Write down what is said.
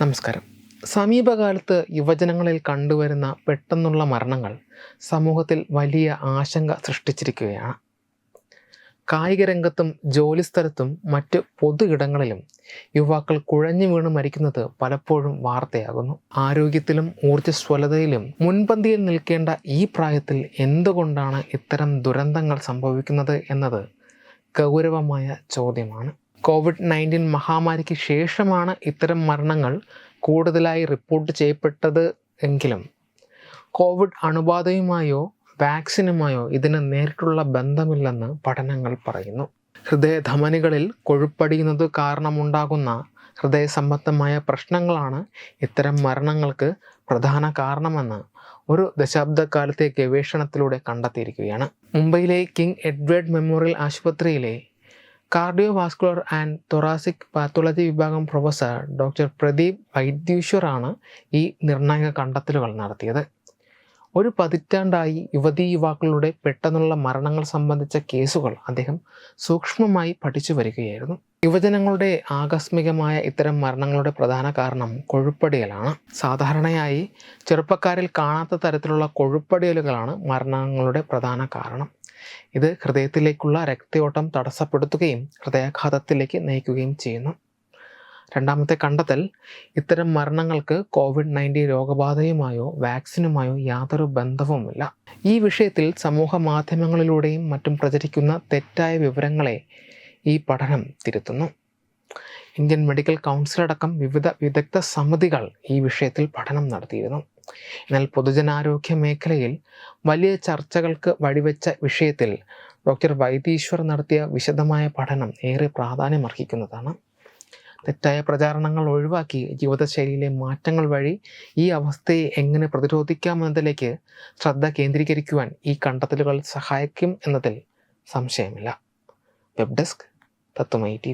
നമസ്കാരം. സമീപകാലത്ത് യുവജനങ്ങളിൽ കണ്ടുവരുന്ന പെട്ടെന്നുള്ള മരണങ്ങൾ സമൂഹത്തിൽ വലിയ ആശങ്ക സൃഷ്ടിച്ചിരിക്കുകയാണ് കായിക രംഗത്തും ജോലിസ്ഥലത്തും മറ്റ് പൊതു ഇടങ്ങളിലും യുവാക്കൾ കുഴഞ്ഞു വീണ് മരിക്കുന്നത് പലപ്പോഴും വാർത്തയാകുന്നു. ആരോഗ്യത്തിലും ഊർജസ്വലതയിലും മുൻപന്തിയിൽ നിൽക്കേണ്ട ഈ പ്രായത്തിൽ എന്തുകൊണ്ടാണ് ഇത്തരം ദുരന്തങ്ങൾ സംഭവിക്കുന്നത് എന്നത് ഗൗരവമായ ചോദ്യമാണ്. കോവിഡ് നയന്റീൻ മഹാമാരിക്ക് ശേഷമാണ് ഇത്തരം മരണങ്ങൾ കൂടുതലായി റിപ്പോർട്ട് ചെയ്യപ്പെട്ടത് എങ്കിലും കോവിഡ് അണുബാധയുമായോ വാക്സിനുമായോ ഇതിന് നേരിട്ടുള്ള ബന്ധമില്ലെന്ന് പഠനങ്ങൾ പറയുന്നു. ഹൃദയധമനികളിൽ കൊഴുപ്പടിയുന്നത് കാരണമുണ്ടാകുന്ന ഹൃദയ സംബന്ധമായ പ്രശ്നങ്ങളാണ് ഇത്തരം മരണങ്ങൾക്ക് പ്രധാന കാരണമെന്ന് ഒരു ദശാബ്ദക്കാലത്തെ ഗവേഷണത്തിലൂടെ കണ്ടെത്തിയിരിക്കുകയാണ്. മുംബൈയിലെ കിങ് എഡ്വേർഡ് മെമ്മോറിയൽ ആശുപത്രിയിലെ കാർഡിയോവാസ്കുലർ ആൻഡ് തൊറാസിക് പാത്തോളജി വിഭാഗം പ്രൊഫസർ ഡോക്ടർ പ്രദീപ് വൈദ്യൂശ്വറാണ് ഈ നിർണായക കണ്ടെത്തലുകൾ നടത്തിയത്. ഒരു പതിറ്റാണ്ടായി യുവതീ യുവാക്കളുടെ പെട്ടെന്നുള്ള മരണങ്ങൾ സംബന്ധിച്ച കേസുകൾ അദ്ദേഹം സൂക്ഷ്മമായി പഠിച്ചു വരികയായിരുന്നു. യുവജനങ്ങളുടെ ആകസ്മികമായ ഇത്തരം മരണങ്ങളുടെ പ്രധാന കാരണം കൊഴുപ്പടിയലാണ്. സാധാരണയായി ചെറുപ്പക്കാരിൽ കാണാത്ത തരത്തിലുള്ള കൊഴുപ്പടിയലുകളാണ് മരണങ്ങളുടെ പ്രധാന കാരണം. ഇത് ഹൃദയത്തിലേക്കുള്ള രക്തയോട്ടം തടസ്സപ്പെടുത്തുകയും ഹൃദയാഘാതത്തിലേക്ക് നയിക്കുകയും ചെയ്യുന്നു. രണ്ടാമത്തെ കണ്ടെത്തൽ ഇത്തരം മരണങ്ങൾക്ക് കോവിഡ് നയന്റീൻ രോഗബാധയുമായോ വാക്സിനുമായോ യാതൊരു ബന്ധവുമില്ല. ഈ വിഷയത്തിൽ സമൂഹ മാധ്യമങ്ങളിലൂടെയും മറ്റും പ്രചരിക്കുന്ന തെറ്റായ വിവരങ്ങളെ ഈ പഠനം തിരുത്തുന്നു. ഇന്ത്യൻ മെഡിക്കൽ കൗൺസിൽ അടക്കം വിവിധ വിദഗ്ധ സമിതികൾ ഈ വിഷയത്തിൽ പഠനം നടത്തിയിരുന്നു. എന്നാൽ പൊതുജനാരോഗ്യ മേഖലയിൽ വലിയ ചർച്ചകൾക്ക് വഴിവെച്ച വിഷയത്തിൽ ഡോക്ടർ വൈദീശ്വർ നടത്തിയ വിശദമായ പഠനം ഏറെ പ്രാധാന്യമർഹിക്കുന്നതാണ്. തെറ്റായ പ്രചാരണങ്ങൾ ഒഴിവാക്കി ജീവിതശൈലിയിലെ മാറ്റങ്ങൾ വഴി ഈ അവസ്ഥയെ എങ്ങനെ പ്രതിരോധിക്കാമെന്നതിലേക്ക് ശ്രദ്ധ കേന്ദ്രീകരിക്കുവാൻ ഈ കണ്ടെത്തലുകൾ സഹായിക്കും എന്നതിൽ സംശയമില്ല. വെബ് ഡെസ്ക് തത്വമൈ ടി